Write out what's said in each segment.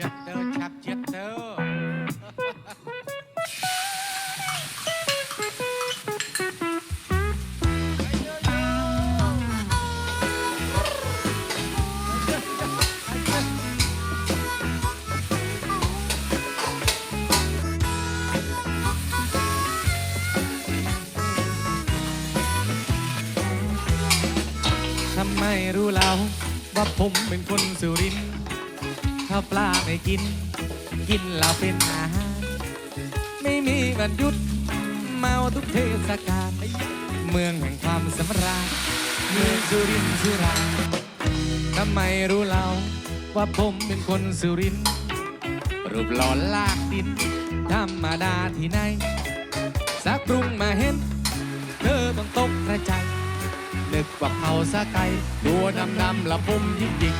ฉับทำไมรู้แล้วว่าผมเป็นคนสุรินทร์าปลาไม่กิน กินเหล้าเป็นอาหาร ไม่มีวันหยุด เมาทุกเทศกาลเมืองแห่งความสำราญเมืองสุรินทร์สุราทำไมรู้เราว่าผมเป็นคนสุรินทร์รูปหล่อลากดิน ธรรมดาที่ไหน สักรุ่งมาเห็น เธอต้องตกกระจายนึกว่าเผาสะไก่ตัวดำดำละปุ่มยิกยิก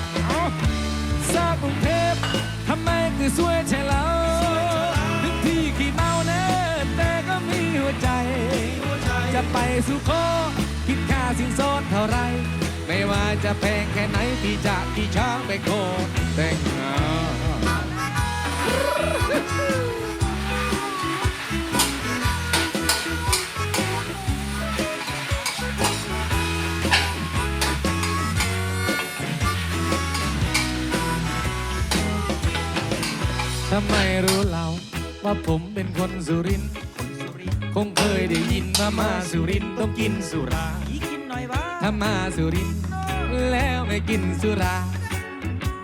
คือสวยใช่แล้วถึงที่ขี้เมาเนะแต่ก็มีหัวใจ จะไปสู่ขอคิดค่าสินสอดเท่าไร ไม่ว่าจะแพงแค่ไหนพี่จะกี่ช้างไปโคแต่งงาน ทำไมรู้เราว่าผมเป็นคนสุรินทร์คงเคยได้ยินว่ามาสุรินทร์ต้องกินสุราอีกินหน่อยบ้าถ้ามาสุรินทร์แล้วไม่กินสุรา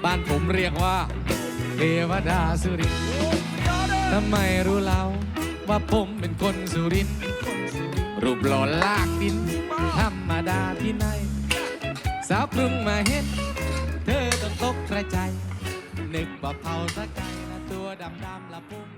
บ้านผมเรียกว่าเทวดาสุรินทร์ทำไมรู้เราว่าผมเป็นคนสุรินทร์รูปหล่อลากดินธรรมดาที่ไหนสาวกรุงมาเห็น เธอต้องตกกระใจายนึกว่าเผาสะไกายละ ตัวดำดำละพุ่ม